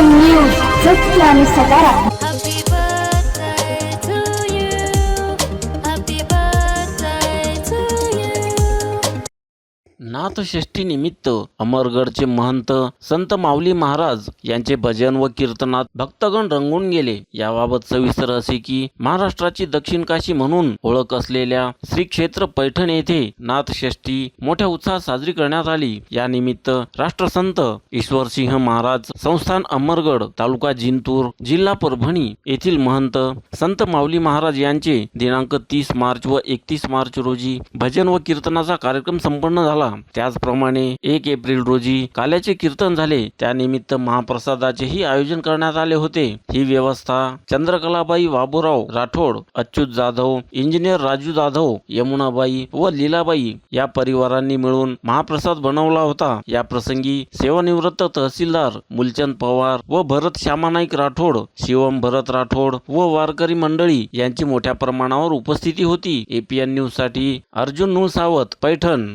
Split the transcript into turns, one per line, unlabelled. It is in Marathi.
न्यूज सत्य आणि सकारात्मक नाथषष्ठी निमित्त अमरगडचे महंत संत माऊली महाराज यांचे भजन व कीर्तनात भक्तगण रंगून गेले. याबाबत सविस्तर असे की महाराष्ट्राची दक्षिण काशी म्हणून ओळख असलेल्या श्री क्षेत्र पैठण येथे नाथषष्ठी मोठ्या उत्साहात साजरी करण्यात आली. या निमित्त राष्ट्रसंत ईश्वरसिंह महाराज संस्थान अमरगड तालुका जिंतूर जिल्हा परभणी येथील महंत संत माऊली महाराज यांचे दिनांक तीस मार्च व एकतीस मार्च रोजी भजन व कीर्तनाचा कार्यक्रम संपन्न झाला. त्याचप्रमाणे एक एप्रिल रोजी काल्याचे कीर्तन झाले. त्यानिमित्त महाप्रसादाचेही आयोजन करण्यात आले होते. ही व्यवस्था चंद्रकलाबाई बाबूराव राठोड अच्युत जाधव इंजिनियर राजू जाधव यमुनाबाई व लीलाबाई या परिवारांनी मिळून महाप्रसाद बनवला होता. या प्रसंगी सेवानिवृत्त तहसीलदार मुलचंद पवार व भरत श्यामानाईक राठोड शिवम भरत राठोड व वारकरी मंडळी यांची मोठ्या प्रमाणावर उपस्थिती होती. एपीएन न्यूजसाठी अर्जुन नूल सावत पैठण.